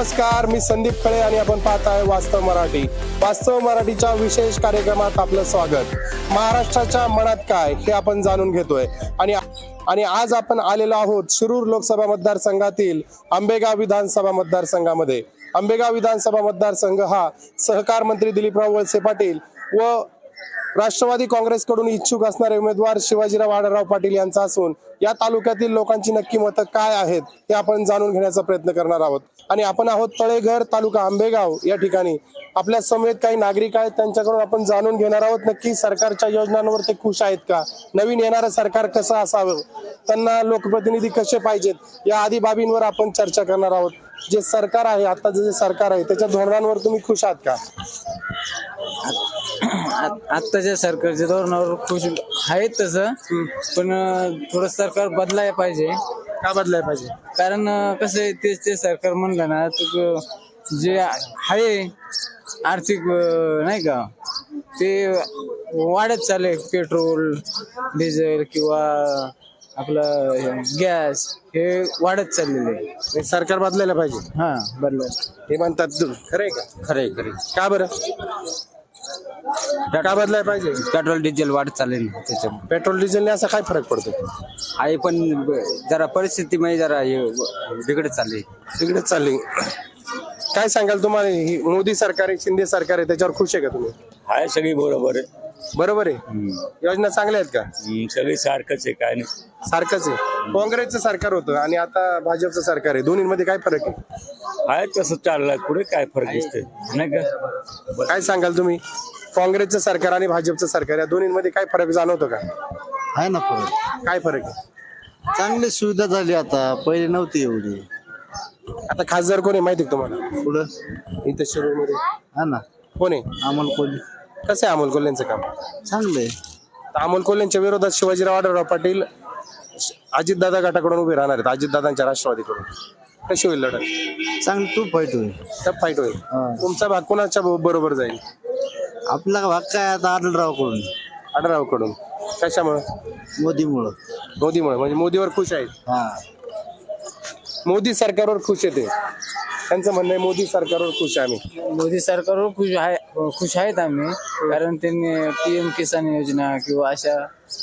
नमस्कार मी संदीप खळे आणि आपण पाहत आहे वास्तव मराठी. वास्तव मराठीच्या विशेष कार्यक्रमात आपलं स्वागत. महाराष्ट्राच्या मनात काय हे आपण जाणून घेतोय. आणि आणि आज आपण आलेलो आहोत शिरूर लोकसभा मतदारसंघातील आंबेगाव विधानसभा मतदारसंघामध्ये. आंबेगाव विधानसभा मतदारसंघ हा सहकार मंत्री दिलीपराव वळसे पाटील व राष्ट्रवादी काँग्रेसकडून इच्छुक असणारे उमेदवार शिवाजीराव आढळराव पाटील यांचा असून या तालुक्यातील लोकांची नक्की मतं काय आहेत हे आपण जाणून घेण्याचा प्रयत्न करणार आहोत. आणि आपण आहोत तळेघर तालुका आंबेगाव या ठिकाणी. आपल्या समेत काही नागरिक आहेत त्यांच्याकडून आपण जाणून घेणार आहोत नक्की सरकारच्या योजनांवर ते खुश आहेत का? नवीन येणारं सरकार कसं असावं? त्यांना लोकप्रतिनिधी कसे पाहिजेत? या आदी बाबींवर आपण चर्चा करणार आहोत. जे सरकार आहे आताचं जे सरकार आहे त्याच्या धोरणांवर तुम्ही खुश आहात का? आत- आत्ताच्या सरकारच्या धोरणावर खुश आहेत तसं पण थोडं सरकार बदलायला पाहिजे. का बदलाय पाहिजे? कारण कसं आहे तेच ते सरकार म्हणलं ना तर जे आहे आर्थिक नाही का ते वाढत चालले पेट्रोल डिझेल किंवा आपलं गॅस हे वाढत चाललेलं आहे. हे सरकार बदलायला पाहिजे. हा बदलाय हे म्हणतात खरंय का? खरे खरे का बरं? का बदलाय पाहिजे? पेट्रोल डिझेल वाढत चालेल ना त्याच्यामुळे. पेट्रोल डिझेलने असा काय फरक पडतो? आहे पण ब- जरा परिस्थितीमध्ये जरा हे बिघडत चालली तिकडेच चालली काय सांगाल तुम्हाला? ही मोदी सरकार आहे शिंदे सरकार आहे त्याच्यावर खुश आहे का तुम्ही? आहे सगळी बरोबर आहे. बरोबर आहे. योजना चांगल्या आहेत का? हम्म, सगळी सारखंच आहे काय नाही. सारखंच आहे. काँग्रेसचं सरकार होतं आणि आता भाजपचं सरकार आहे. दोन्हीमध्ये काय फरक आहे? आहे तसं चाललंय. पुढे काय फरक दिसतोय? नाही का? काय सांगाल तुम्ही? काँग्रेसचं सरकार आणि भाजपचं सरकार या दोन्हीमध्ये काय फरक जाणवतो का? आहे ना फरक. काय फरक आहे? चांगली सुविधा झाली आता. पहिले नव्हती एवढी. आता खासदार कोण आहे माहिती आहे का तुम्हाला? पुढं? इथं शिरूरमध्ये. हा ना. कोण आहे? अमोल कोल्हे कसं आहे अमोल कोल्हेंचं काम? चांगले तर अमोल कोल्हेंच्या विरोधात शिवाजीराव आढळराव पाटील अजितदादा गटाकडून उभे राहणार आहेत अजितदादांच्या राष्ट्रवादीकडून. कशी होईल लढत? चांगली तू फाईट होईल. टफ फाईट होईल. तुमचा भाग कोणाच्या बरो- बरोबर जाईल? आपला भाग काय आता आढळरावकडून आढळरावकडून कशामुळं? मोदीमुळं. मोदीमुळे. म्हणजे मोदीवर खुश आहेत. हा. मोदी सरकारवर खुश येते त्यांचं म्हणणं आहे मोदी सरकारवर खुश आहे आम्ही. मोदी सरकारवर खुश आहे खुश आहेत आम्ही. कारण त्यांनी पी एम किसान योजना किंवा अशा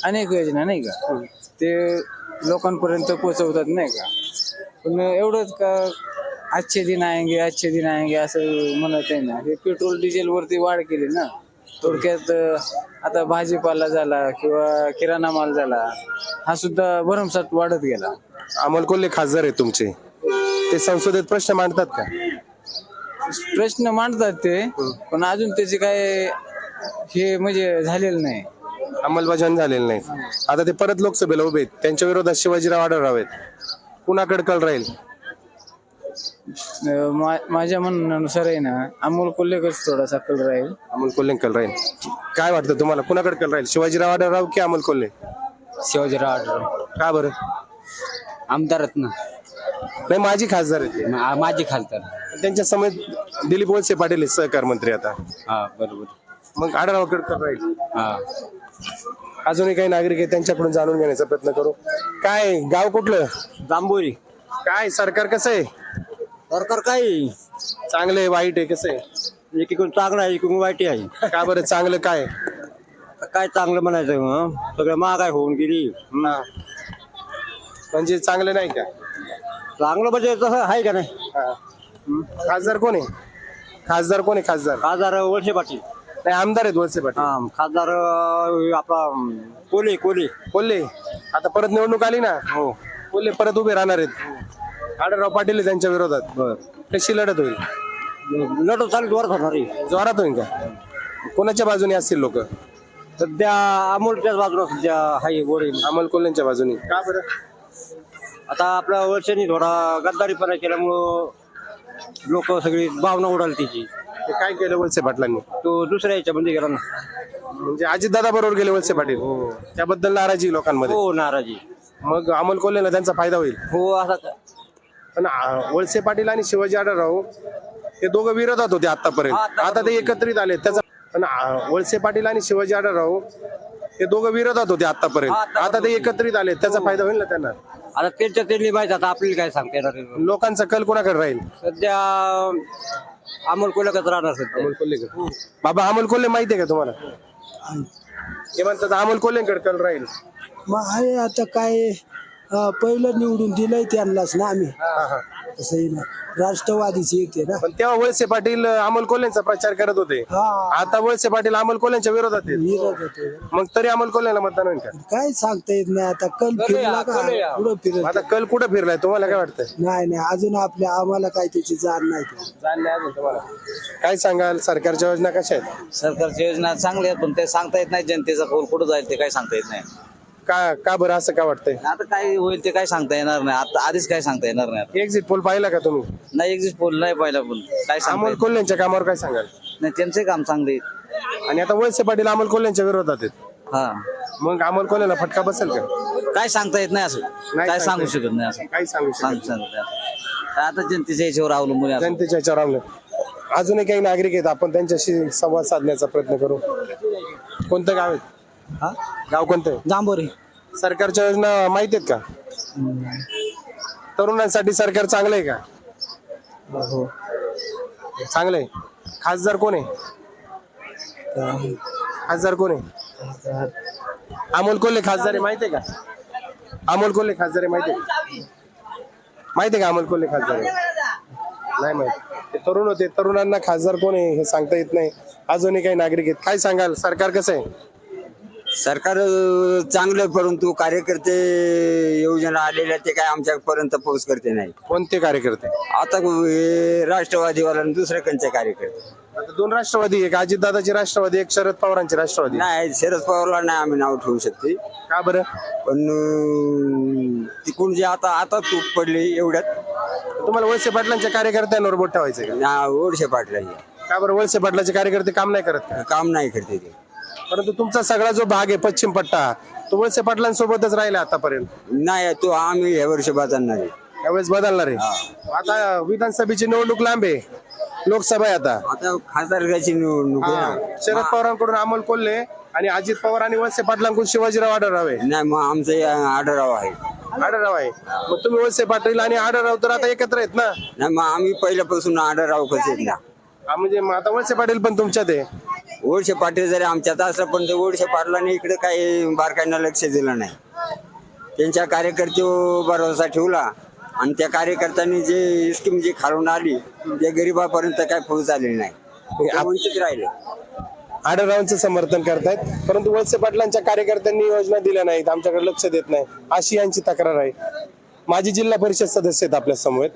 अनेक योजना नाही का? ते लोकांपर्यंत पोहोचवतात नाही का? पण एवढंच का आजचे दिन आएंगे आजचे दिन आएंगे असं म्हणत आहे ना. हे पेट्रोल डिझेल वरती वाढ केली ना. थोडक्यात आता भाजीपाला झाला किंवा किराणा माल झाला हा सुद्धा भरमसाठ वाढत गेला. अमोल कोल्हे खासदार आहेत तुमचे. ते संसदेत प्रश्न मांडतात का? प्रश्न मांडतात ते पण अजून त्याचे काय हे म्हणजे झालेलं नाही. अंमलबजावणी झालेलं नाही. आता ते परत लोकसभेला उभे आहेत. त्यांच्या विरोधात शिवाजीराव आढळराव आहेत. कुणाकडे कल राहील? अं, मा- माझ्या म्हणण्यानुसार आहे ना अमोल कोल्हेकच थोडासा कल राहील. अमोल कोल्हे कल राहील. काय वाटतं तुम्हाला? कुणाकडे कल राहील? शिवाजीराव आढळराव की अमोल कोल्हे? शिवाजीराव आढळराव का बरं? आमदारच ना नाही माझी खासदार आहे ते. मा- माझे खासदार. त्यांच्या समेत दिलीप वळसे पाटील आहेत सहकार मंत्री आता. हा बरोबर. मग आढळरावकडे कल राहील. हा. अजूनही काही नागरिक आहेत त्यांच्याकडून जाणून घेण्याचा प्रयत्न करू. काय गाव कुठलं? जांभोरी. काय सरकार कसं आहे? सरकार काय चांगलं आहे वाईट आहे कसं आहे? एकीकडून चांगलं आहे एकीकडून वाईट आहे. का बरं चांगलं काय? काय चांगलं म्हणायचं मग सगळं महागाई होऊन गेली. म्हणजे चांगलं नाही का? चांगलं म्हणजे तसं आहे का नाही? हा. खासदार कोण? आहे खासदार कोण आहे खासदार? खासदार वळसे पाटील. नाही आमदार आहेत वळसे पाटील. हा खासदार अं, आपला अं, कोले कोले कोल्हे. आता परत निवडणूक आली ना? हो. कोल्हे परत उभे राहणार आहेत. आढळराव पाटील आहे त्यांच्या विरोधात. बर. कशी लढत होईल? लढत चालू जोरात होणार आहे. जोरात होईल का? कोणाच्या बाजूने असतील लोक? सध्या अमोलच्याच बाजूला सध्या हाय गोरे. अमोल कोल्हेंच्या बाजूने. का बरं? आता आपल्या वर्षांनी थोडा गद्दारीपणा केल्यामुळं लोक सगळी भावना उडाली त्याची ते काय केलं वळसे पाटलांनी? तो दुसऱ्या याच्यामध्ये गेला ना. म्हणजे अजितदादा बरोबर गेले वळसे पाटील. त्याबद्दल नाराजी लोकांमध्ये. हो नाराजी. मग अमोल कोल्हेला त्यांचा फायदा होईल. हो असा पण आ, वळसे पाटील आणि शिवाजी आढळराव ते दोघं विरोधात होते आतापर्यंत आता ते एकत्रित आले. त्याचा पण आ, वळसे पाटील आणि शिवाजी आढळराव ते दोघं विरोधात होते आतापर्यंत आता ते एकत्रित आले. त्याचा फायदा होईल ना त्यांना? आता त्यांच्या त्यांनी माहिती आता आपल्याला काय सांगता येणार आहे? लोकांचा कल कोणाकडे राहील? सध्या अमोल कोलकच राहणार सध्या. अमोल कोल्हेकडे बाबा अमोल कोल्हे माहिती आहे का तुम्हाला? ते म्हणतात अमोल कोल्हेकडे कल राहील. मग आहे आता काय? अं, पहिलं निवडून दिलंय त्यांनाच ना आम्ही. हा, हा. असंही ना राष्ट्रवादीचे येते ना. पण तेव्हा वळसे पाटील अमोल कोल्हेंचा प्रचार करत होते. हा. आता वळसे पाटील अमोल कोल्हेंच्या विरोधात आहेत. विरोध होते मग तरी अमोल कोल्हेला मतदान होईल का? काय सांगता येत नाही आता कल फिरला का? पुढं फिरत आता कल कुठं फिरलाय तुम्हाला काय वाटतं नाही नाही अजून आपल्या आम्हाला काय त्याची जाण नाही ते. काय सांगाल सरकारच्या योजना कशा आहेत? सरकारच्या योजना चांगल्या आहेत पण ते सांगता येत नाही जनतेचा कौल कुठं जाईल ते काही सांगता येत नाही. का का बरं असं का वाटतंय? आता काय होईल ते काय सांगता येणार नाही. आता आधीच काय सांगता येणार नाही एक्झिट पोल पाहिला का तुम्ही? नाही एक्झिस्ट पोल नाही पाहिला पण. काय सांगता अमोल येत कोल्हेंच्या कामावर काय सांगाल? नाही त्यांचे काम चांगले आहेत. आणि आता वळसे पाटील अमोल कोल्हेंच्या विरोधात आहेत. हा. मग अमोल कोल्हेला फटका बसेल का? काय सांगता येत नाही असं. काय सांगता सांगू येत. शकत नाही असं. काही सांगू सांग शकत नाही. आता जनतेच्या याच्यावर अवलंबून आहे असं. जनतेच्या याच्यावर अवलंबून. अजूनही काही नागरिक आहेत. आपण त्यांच्याशी संवाद साधण्याचा प्रयत्न करू. कोणतं गाव आहे? हा? गाव कोणतं? आहे? जांभोरे. सरकारच्या योजना माहिती आहेत का? तरुणांसाठी सरकार चांगलं आहे का? हो. चांगलं आहे. खासदार कोण आहे? खासदार कोण आहे? अमोल कोल्हे खासदार आहे माहिती आहे का? अमोल कोल्हे खासदार आहे माहिती आहे का? माहिती आहे का अमोल कोल्हे खासदार आहे? नाही माहिती. ते तरुण होते तरुणांना खासदार कोण आहे हे सांगता येत नाही. अजूनही काही नागरिक आहेत. काय सांगाल? सरकार कसं आहे? सरकार चांगलं परंतु कार्यकर्ते योजना आलेल्या ते काय आमच्यापर्यंत पोहोच करते नाही. कोणते कार्यकर्ते? आता हे राष्ट्रवादीवाला आणि दुसरे कोणते कार्यकर्ते. आता दोन राष्ट्रवादी एक अजितदादाची राष्ट्रवादी एक शरद पवारांची राष्ट्रवादी. नाही शरद पवारला नाही आम्ही नाव ठेवू शकते. का बरं? पण अ, तिकडून जे आता आता तूप पडली एवढ्यात. तुम्हाला वळसे पाटलांच्या कार्यकर्त्यांवर बोट ठेवायचं का? ना ओढशे पाटला का बरं वळसे पाटलाचे कार्यकर्ते काम नाही करत? का काम नाही करते ते. परंतु तुमचा सगळा जो भाग आहे पश्चिम पट्टा तो वळसे पाटलांसोबतच राहिला आतापर्यंत? नाही तो आम्ही ह्या वर्षी बदलणार आहे. त्यावेळेस बदलणार आहे? आता विधानसभेची निवडणूक लांब आहे. लोकसभा आहे आता. आता खासदारची निवडणूक आहे हा. शरद पवारांकडून अमोल कोल्हे आणि अजित पवार आणि वळसे पाटलांकडून शिवाजीराव आढळराव आहे. नाही मग आमचं आढळराव आहे. आढळराव आहे. मग तुम्ही वळसे पाटील आणि आढळराव तर आता एकत्र आहेत ना? नाही मग आम्ही पहिल्यापासून आढळराव कसे आहेत ना. हा, म्हणजे मग आता वळसे पाटील पण तुमच्यात आहे. ओडशे पाटील जरी आमच्यात असलं पण ते ओडशे पाटलांनी इकडे काही बारकाईंना लक्ष दिलं नाही. त्यांच्या कार्यकर्त्यावर भरोसा ठेवला आणि त्या कार्यकर्त्यांनी जे स्कीम जी खालून आली ते गरिबापर्यंत काय पोहोच आलेली नाही. ते वंचित राहिले. आढळरावांचं समर्थन करतायत परंतु वळसे पाटलांच्या कार्यकर्त्यांनी योजना दिल्या नाहीत आमच्याकडे लक्ष देत नाही अशी यांची तक्रार आहे. माजी जिल्हा परिषद सदस्य आहेत आपल्यासमोर.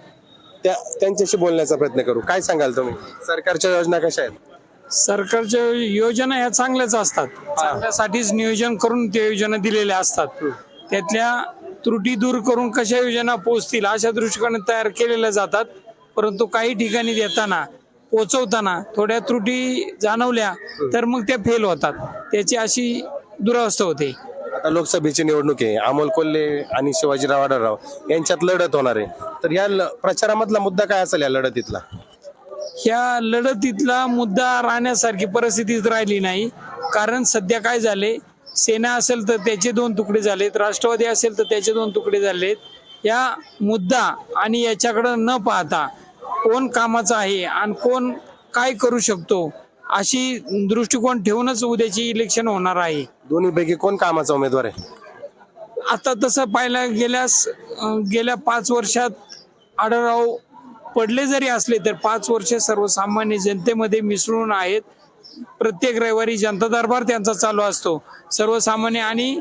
त्या त्यांच्याशी बोलण्याचा प्रयत्न करू. काय सांगाल तुम्ही? सरकारच्या योजना कशा आहेत? सरकारच्या योजना ह्या चांगल्याच असतात. चांगल्यासाठीच नियोजन करून त्या योजना दिलेल्या असतात. त्यातल्या त्रुटी दूर करून कशा योजना पोहोचतील अशा दृष्टिकोने तयार केलेल्या जातात. परंतु काही ठिकाणी देताना पोचवताना थोड्या त्रुटी जाणवल्या तर मग त्या फेल होतात. त्याची अशी दुरावस्था होते. आता लोकसभेची निवडणूक आहे. अमोल कोल्हे आणि शिवाजीराव आढळराव यांच्यात लढत होणार आहे. तर या प्रचारामधला मुद्दा काय असेल या लढतीतला? ह्या लढतीतला मुद्दा राहण्यासारखी परिस्थितीच राहिली नाही. कारण सध्या काय झाले? सेना असेल तर त्याचे दोन तुकडे झालेत. राष्ट्रवादी असेल तर त्याचे दोन तुकडे झालेत. या मुद्दा आणि याच्याकडं न पाहता कोण कामाचा आहे आणि कोण काय करू शकतो अशी दृष्टिकोन ठेवूनच उद्याची इलेक्शन होणार आहे. दोन्हीपैकी कोण कामाचा उमेदवार आहे? आता तसं पाहायला गेल्यास गेल्या पाच वर्षात आढळराव पडले जरी असले तर पाच वर्ष सर्वसामान्य जनतेमध्ये मिसळून आहेत. प्रत्येक रविवारी जनता दरबार त्यांचा चालू असतो. सर्वसामान्य आणि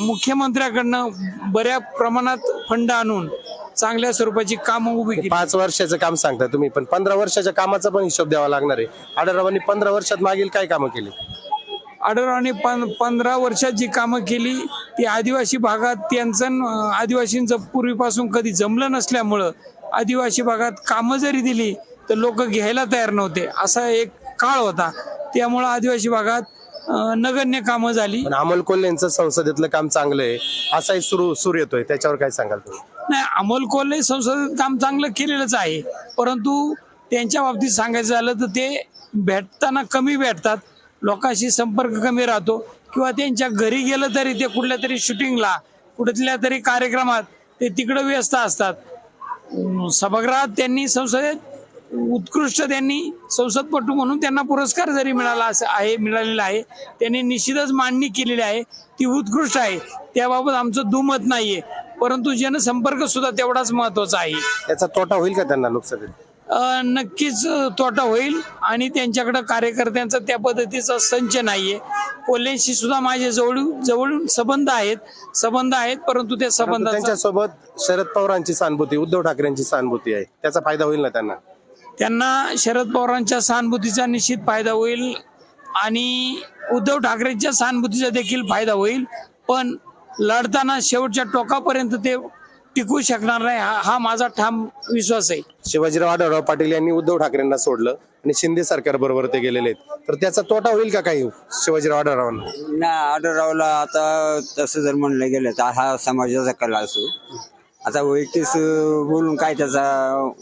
मुख्यमंत्र्याकडनं बऱ्या प्रमाणात फंड आणून चांगल्या स्वरूपाची कामं उभी केली. पाच वर्षाचं काम सांगता तुम्ही पण पंधरा वर्षाच्या कामाचा पण हिशोब द्यावा लागणार आहे. आढळरावांनी पंधरा वर्षात मागील काय कामं केली? आढळरावने पं पंधरा वर्षात जी कामं केली ती आदिवासी भागात त्यांचं आदिवासींचं पूर्वीपासून कधी जमलं नसल्यामुळं आदिवासी भागात कामं जरी दिली तर लोक घ्यायला तयार नव्हते. असा एक काळ होता. त्यामुळं आदिवासी भागात नगण्य कामं झाली. पण अमोल कोल्हे यांचं संसदेतलं काम चांगलं आहे असाही सुरू सूर येतोय. त्याच्यावर काय सांगाल तुम्ही? नाही अमोल कोल्हे संसदेत काम चांगलं केलेलंच आहे. परंतु त्यांच्या बाबतीत सांगायचं झालं तर ते भेटताना कमी भेटतात. लोकांशी संपर्क कमी राहतो. किंवा त्यांच्या घरी गेलं तरी ते कुठल्या तरी शूटिंगला कुठल्या तरी कार्यक्रमात ते तिकडं व्यस्त असतात. सभागृहात त्यांनी संसदेत उत्कृष्ट त्यांनी संसदपटू म्हणून त्यांना पुरस्कार जरी मिळाला असं आहे मिळालेला आहे त्यांनी निश्चितच मांडणी केलेली आहे ती उत्कृष्ट आहे. त्याबाबत आमचं दुमत नाहीये. परंतु जनसंपर्क सुद्धा तेवढाच महत्त्वाचा आहे. याचा तोटा होईल का त्यांना लोकसभेत? नक्कीच तोटा होईल आणि त्यांच्याकडे कार्यकर्त्यांचा त्या पद्धतीचा संच नाहीये. कोल्ह्यांशी सुद्धा माझे जवळ जवळून संबंध आहेत संबंध आहेत परंतु त्या परंतु संबंधाचा त्यांच्यासोबत शरद पवारांची सहानुभूती उद्धव ठाकरेंची सहानुभूती आहे. त्याचा फायदा होईल ना त्यांना? त्यांना शरद पवारांच्या सहानुभूतीचा निश्चित फायदा होईल आणि उद्धव ठाकरेंच्या सहानुभूतीचा देखील फायदा होईल. पण लढताना शेवटच्या टोकापर्यंत ते टिकू शकणार नाही हा हा माझा ठाम विश्वास आहे. शिवाजीराव आढळराव पाटील यांनी उद्धव ठाकरेंना सोडलं आणि शिंदे सरकार बरोबर ते गेलेले आहेत. तर त्याचा तोटा होईल का काही शिवाजीराव आढळरावांना? ना आढळरावला आता तसं जर म्हणलं गेलं तर हा समाजाचा कला असो. आता वैयक्तिक अं, बोलून काय त्याचा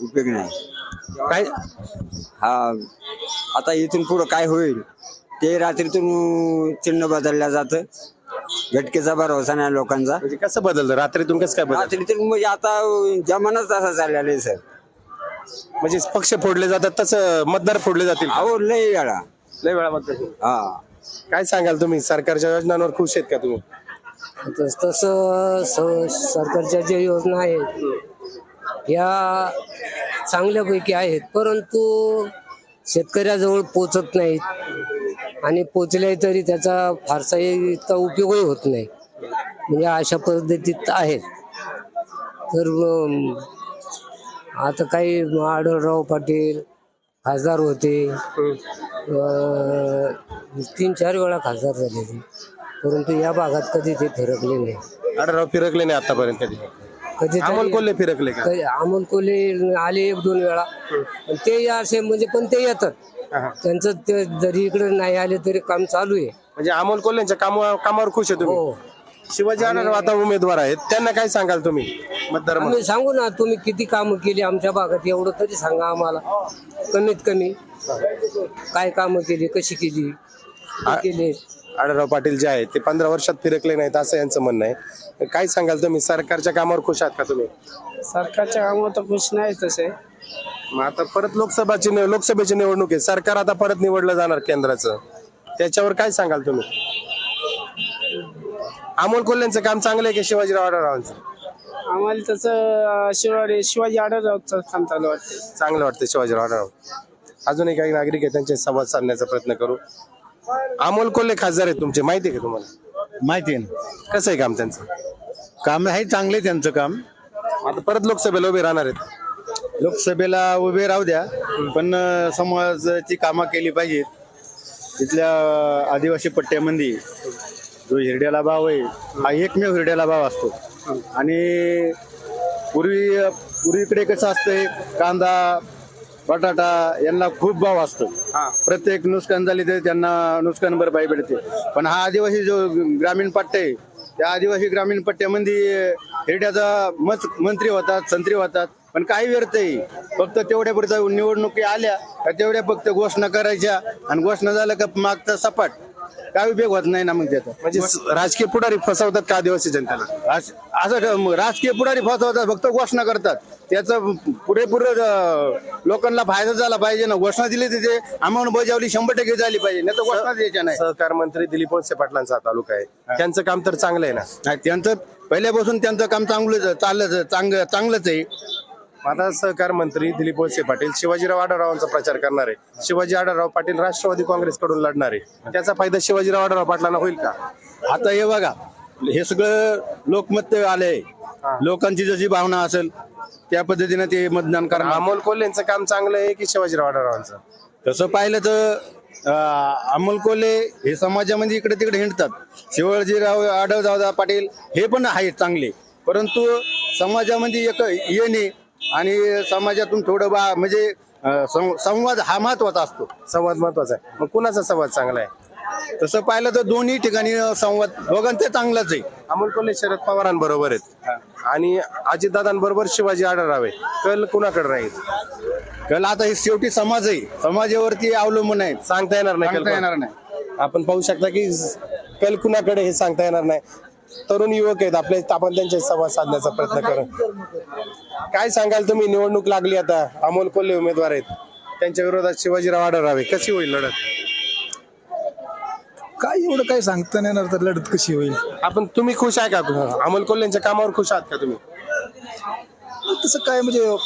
उपयोग नाही. काय? हा आता इथून पुढं काय होईल? ते रात्रीतून चिन्ह बदलल्या जातं. घटकेचा भरोसा नाही लोकांचा. म्हणजे कसं बदललं? रात्रीतून कसं काय बदल रात्रीतून म्हणजे आता जमानाच तसा चाललेला आहे सर. म्हणजे पक्ष फोडले जातात तसं मतदार फोडले जातील अहो लय वेळा. लय वेळा मतदार. हा. काय सांगाल तुम्ही? सरकारच्या योजनांवर खुश आहेत का तुम्ही? तस- तसं स- सरकारच्या ज्या योजना आहेत या चांगल्यापैकी आहेत. परंतु शेतकऱ्याजवळ पोचत नाहीत. आणि पोचले तरी त्याचा फारसा इतका उपयोगही होत नाही. म्हणजे अशा पद्धतीत आहेत. तर आता काही आढळराव पाटील खासदार होते. तीन चार वेळा खासदार झाले ते. परंतु या भागात कधी ते फिरकले नाही. आढळराव फिरकले नाही आतापर्यंत कधी? अमोल कोल्हे फिरकले का? अमोल कोल्हे आले एक दोन वेळा. पण ते असे म्हणजे पण ते येतात. त्यांचं ते जरी इकडे नाही आले तरी काम चालू आहे. म्हणजे अमोल कोल्हेंच्या कामावर कामावर खुश आहे तुम्ही? हो. शिवाजी आढळराव आता उमेदवार आहेत. त्यांना काय सांगाल तुम्ही मतदार म्हणून? आम्ही सांगू ना तुम्ही किती कामं केली आमच्या भागात एवढं तरी सांगा आम्हाला. कमीत कमी काय कामं केली कशी केली आ- केले. आढळराव पाटील जे आहेत ते पंधरा वर्षात फिरकले नाहीत असं यांचं म्हणणं आहे. काय सांगाल तुम्ही? सरकारच्या कामावर खुश आहात का तुम्ही? सरकारच्या कामावर तर खुश नाही तसे. मग आता परत लोकसभाची निव- लोकसभेची निवडणूक आहे. सरकार आता परत निवडलं जाणार केंद्राचं. त्याच्यावर काय सांगाल तुम्ही? अमोल कोल्हेंचं काम चांगलं आहे की शिवाजीराव आढळरावांचं? आम्हाला तसं शिवाजी शिवाजी आढळरावचं काम चालू वाटतं चांगलं वाटतं शिवाजीराव आढळराव. अजूनही काही नागरिक आहेत त्यांचे संवाद साधण्याचा प्रयत्न करू. अमोल कोल्हे खासदार आहेत तुमचे. माहिती आहे का तुम्हाला? माहिती आहे ना. कसं आहे काम त्यांचं? काम आहे चांगले त्यांचं काम. आता परत लोकसभेला उभे राहणार आहेत. लोकसभेला उभे राहू द्या पण समाजाची कामं केली पाहिजेत. तिथल्या आदिवासी पट्ट्यामध्ये जो हिरड्याला भाव आहे हा एकमेव हिरड्याला भाव असतो. आणि पूर्वी पूर्वीकडे कसं असतंय कांदा बटाटा यांना खूप भाव असतो. प्रत्येक नुकसान झाली तर त्यांना नुकसान भरपाई भेटते. पण हा आदिवासी जो ग्रामीण पट्टा आहे त्या आदिवासी ग्रामीण पट्ट्यामध्ये हिरड्याचा मत मंत्री होतात संत्री होतात. पण काही व्यर्थ आहे फक्त तेवढ्या पुरता निवडणुकी आल्या का तेवढ्या फक्त घोषणा करायच्या आणि घोषणा झालं का मागचा सपाट. काय उपयोग होत नाही ना मग त्याचा. म्हणजे राजकीय पुढारी फसवतात का आदिवासी जनतेला? अस- राजकीय पुढारी फसवतात फक्त घोषणा करतात. त्याचा पुरेपूर लोकांना फायदा झाला पाहिजे ना. घोषणा दिली तिथे अंमलबजावणी शंभर टक्के झाली पाहिजे. नाही तर घोषणा द्यायच्या नाही. सहकार मंत्री दिलीप वळसे पाटलांचा तालुका आहे. त्यांचं काम तर चांगलं आहे ना? त्यांचं पहिल्यापासून त्यांचं काम चांगलं चाललं चांगलं चांगलंच आहे. आता सहकार मंत्री दिलीप वळसे पाटील शिवाजीराव आढळरावांचा प्रचार करणार आहे शिवाजी आढळराव पाटील राष्ट्रवादी काँग्रेसकडून लढणार. आहे त्याचा फायदा शिवाजीराव आढळराव पाटलांना होईल का? आता हे बघा हे सगळं लोकमत आलंय लोकांची जशी भावना असेल त्या पद्धतीने ते मतदान करणार. अमोल कोल्हेंचं काम चांगलं आहे की शिवाजीराव आढळरावांचं? तसं पाहिलं तर अमोल कोल्हे हे समाजामध्ये इकडे तिकडे हिंडतात. शिवाजीराव आढळराव पाटील हे पण आहेत चांगले. परंतु समाजामध्ये एक येणे आणि समाजातून थोडं बा म्हणजे संवाद हा महत्त्वाचा असतो. संवाद महत्त्वाचा आहे. मग कुणाचा संवाद चांगला आहे? तसं पाहिलं तर दोन्ही ठिकाणी संवाद दोघांचा चांगलाच आहे. अमोल कोल्हे शरद पवारांबरोबर आहेत. आणि अजितदादांबरोबर शिवाजी आढळराव आहे कल कुणाकडे राहील? कल आता हे शेवटी समाज आहे. समाजावरती अवलंबून आहे. सांगता येणार नाही सांगता येणार नाही. आपण पाहू शकता की कल कुणाकडे हे सांगता येणार नाही. तरुण युवक आहेत. आपले आपण त्यांच्याशी संवाद साधण्याचा प्रयत्न करू. काय सांगाल तुम्ही? निवडणूक लागली आता. अमोल कोल्हे उमेदवार आहेत. त्यांच्या विरोधात शिवाजीराव आढळरावे. कशी होईल लढत? काय एवढं काय सांगता नाही येणार तर लढत कशी होईल? आपण तुम्ही खुश आहे का? अमोल कोल्हेंच्या कामावर खुश आहात का तुम्ही? तसं काय म्हणजे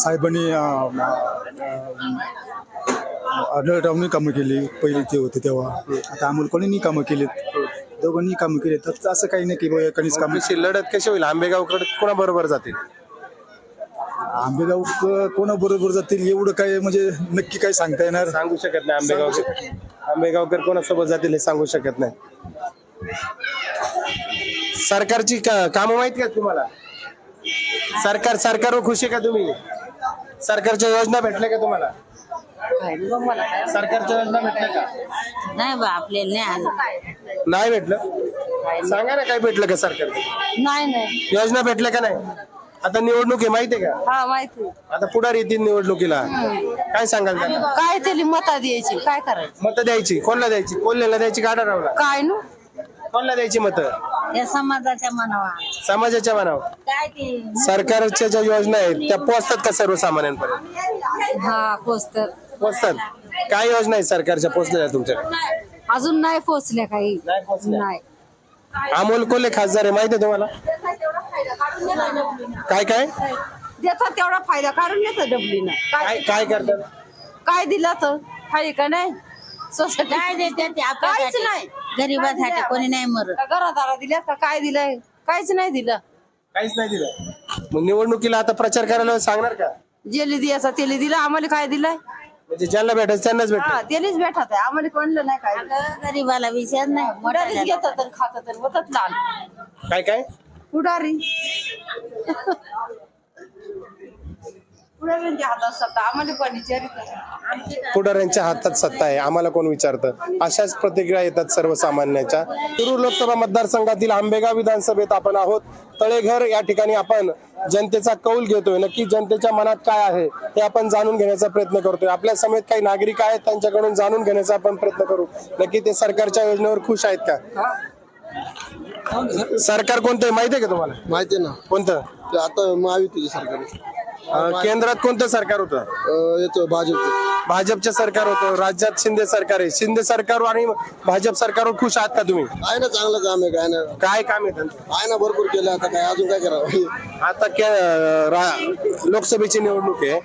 साहेबांनी आढळरावनी कामं केली. पहिले ते होते तेव्हा. आता अमोल कोणींनी कामं केलीत. दोघांनी कामं केली तर असं काही नाही की बुवा एकानेच काम कशी लढत कशी होईल? आंबेगावकडे कोणाबरोबर जातील? आंबेगाव क- कोणाबरोबर जातील एवढं काय म्हणजे नक्की काय सांगता येणार? सांगू शकत नाही आंबेगावकर. आंबेगावकर कोणासोबत जातील हे सांगू शकत नाही. सरकारची का- कामं माहीत का तुम्हाला? सरकार सरकारवर खुशी का तुम्ही? सरकारच्या योजना भेटल्या का तुम्हाला? सरकारच्या योजना भेटल्या का? नाही बा आपल्याला नाही आलं. नाही भेटलं? सांगा ना काय भेटलं का सरकार नाही नाही. योजना भेटल्या का नाही? आता निवडणूक आहे माहितीये का? हा माहिती आता पुढारी येतील निवडणुकीला. काय सांगाल त्यांना? काय त्याला मता द्यायची? काय करायचं? मतं द्यायची. कोणला द्यायची? कोल्ह्याला द्यायची गाडा रावला काय नु? कोणला द्यायची मतं? या समाजाच्या मनावा समाजाच्या मनावर. काय ते? सरकारच्या ज्या योजना आहेत त्या पोहोचतात का सर्वसामान्यांपर्यंत? हा पोस्टर पोहोचतात काय योजना आहेत सरकारच्या पोहोचलेल्या तुमच्या? अजून नाही पोचल्या काही. नाही पोहोचल्या. नाही. अमोल कोल्हे खासदार आहे माहिती आहे तुम्हाला? काय काय? देतात तेवढा फायदा काढून घेतात डबलीनं. काय काय करतात? काय दिलं तर? हाय का नाही? सोसायटी काय देते काहीच नाही. गरीबासाठी कोणी नाही मरत. घरादारा दिल्यात का? काय दिलंय? काहीच नाही दिलं. काहीच नाही दिलं. मग निवडणुकीला आता प्रचार करायला सांगणार का? जेली द्यायचा तेली दिलं. आम्हाला काय दिलंय? म्हणजे ज्यांना भेटायचं त्यांनाच हा भेट तेलीच भेटत आहे. आम्हाला कोणलं नाही काय गरीबाला विचार नाही मोठ्याला घेतात आणि खातात आणि होतात लाल काय काय? पुढारी पुढाऱ्यांच्या हातात सत्ता आम्हाला पण विचारित पुढाऱ्यांच्या हातात सत्ता आहे आम्हाला कोण विचारतं? अशाच प्रतिक्रिया येतात सर्वसामान्यांच्या. शिरूर लोकसभा मतदारसंघातील आंबेगाव विधानसभेत आपण आहोत. तळेघर या ठिकाणी आपण जनतेचा कौल घेतोय. नक्की जनतेच्या मनात काय आहे हे आपण जाणून घेण्याचा प्रयत्न करतोय. आपल्या समेत काही नागरिक आहेत त्यांच्याकडून जाणून घेण्याचा आपण प्रयत्न करू. नक्की ते सरकारच्या योजनेवर खुश आहेत का? सरकार कोणतं माहिती आहे का तुम्हाला? माहिती ना. कोणतं? ते आता महायुतीचे सरकार अं, केंद्रात कोणतं सरकार होतं? येतो भाजप. भाजपचं सरकार होतं राज्यात शिंदे सरकार आहे. शिंदे सरकार आणि भाजप सरकारवर खुश आहात का तुम्ही? आहे ना चांगलं काम आहे काय ना काय काम आहे त्यांचं? आहे ना भरपूर केलं आता काय अजून काय करावं? आता के- रा- लोकसभेची निवडणूक आहे.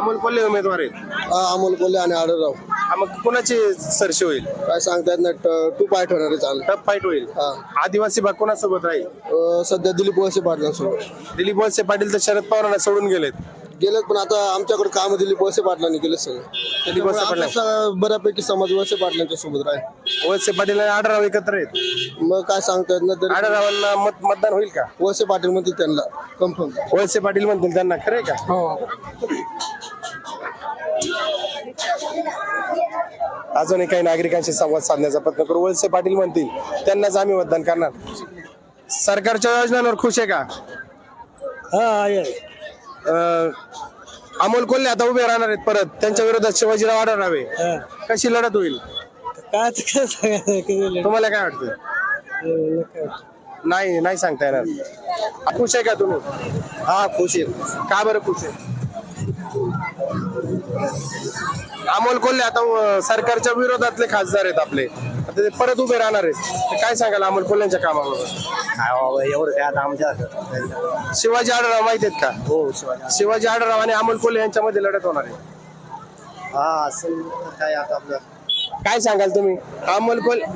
अमोल कोल्हे उमेदवार आहेत. अमोल कोल्हे आणि आढळराव. हा, मग कुणाची सरशी होईल? काय सांगता येत नाही टू पाय ठरणार आहे चांगलं. टफ फाईट होईल. आदिवासी भाग कोणासोबत राहील? अं, सध्या दिलीप वळसे पाटलांसोबत. दिलीप वळसे पाटील तर शरद पवारांना सोडून गेलेत. गेलेत पण आता आमच्याकडे काम दिलीप वळसे पाटलांनी केले सगळं. वळसे त्यामुळे पाटील आपला स- बऱ्यापैकी समाज वळसे पाटलांच्या सोबत राहील. वळसे पाटील आणि आढळराव एकत्र आहेत. मग काय सांगता येत नाही तरी आढळरावांना मत मतदान होईल का? वळसे पाटील म्हणतील त्यांना कन्फर्म वळसे पाटील म्हणतील त्यांना खरंय का? अजूनही काही नागरिकांशी संवाद साधण्याचा प्रयत्न करू. वळसे पाटील म्हणतील त्यांनाच आम्ही मतदान करणार. सरकारच्या योजनांवर खुश आहे का? अं, अमोल कोल्हे आता उभे राहणार आहेत परत. त्यांच्या विरोधात शिवाजीराव आढळरावे. कशी लढत होईल? तुम्हाला काय वाटतं? नाही नाही सांगता येणार. खुश आहे का तुम्ही? हा खुश आहे. का बरं खुश आहे? अमोल कोल्हे आता सरकारच्या विरोधातले खासदार आहेत आपले. आता ते परत उभे राहणार तर काय सांगाल अमोल कोल्ह्यांच्या कामाबाबत एवढं काय आता आमच्या शिवाजी आढळराव माहीत आहेत का? हो शिवाजी आढळराव. आणि अमोल कोल्हे यांच्यामध्ये लढत होणार आहे. हा असं काय आता आपलं. काय सांगाल तुम्ही? अमोल कोल्हे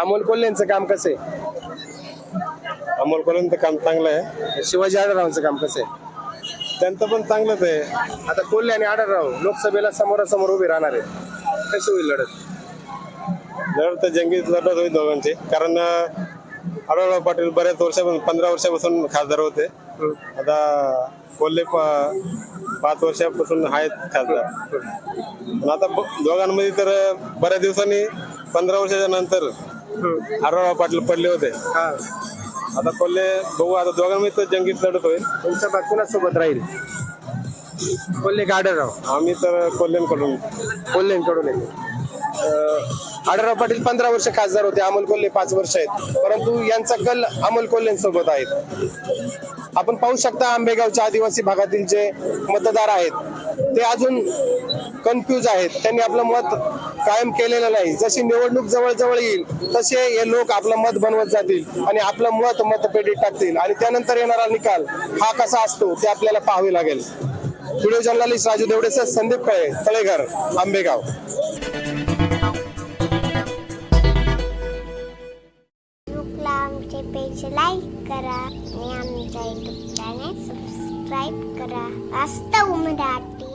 अमोल कोल्हेंचं काम कसं आहे? अमोल कोल्हेंचं काम चांगलं आहे. शिवाजी आढळरावांचं काम कसं आहे? त्यांचं पण चांगलंच आहे. आता कोल्हे आणि आढळराव लोकसभेला समोरासमोर उभे राहणार आहेत. कशी होईल लढत? लढत तर जंगीत लढत होईल दोघांची. कारण आढळराव पाटील बऱ्याच वर्षापासून पंधरा वर्षापासून खासदार होते. आता कोल्हे प- पाच वर्षापासून आहेत खासदार. पण आता दोघांमध्ये तर बऱ्याच दिवसांनी पंधरा वर्षाच्या नंतर आढळराव पाटील पडले होते. हा. आता कोल्हे बघू आता दोघांमध्ये तर जंगीत लढत होईल. तुमचा भाग कुणासोबत राहील. कोल्हे का आढळराव आम्ही तर कोल्हेंकडून कोल्हेंकडून येते. अं, आढळराव पाटील पंधरा वर्ष खासदार होते अमोल कोल्हे पाच वर्ष आहेत. परंतु यांचा कल अमोल कोल्हेंसोबत आहेत. आपण पाहू शकता आंबेगावच्या आदिवासी भागातील जे मतदार आहेत ते अजून कन्फ्यूज आहेत. त्यांनी आपलं मत कायम केलेलं नाही. जशी निवडणूक जवळ जवळ येईल तसे हे लोक आपलं मत बनवत जातील आणि आपलं मत मतपेटीत टाकतील. आणि त्यानंतर येणारा निकाल हा कसा असतो ते आपल्याला पाहावे लागेल. व्हिडिओ जर्नलिस्ट राजू देवडेसह संदीप कळे तळेघर आंबेगाव. पेज लाईक करा आणि आमच्या युट्यूब चॅनेल सबस्क्राईब करा. वास्तव मराठी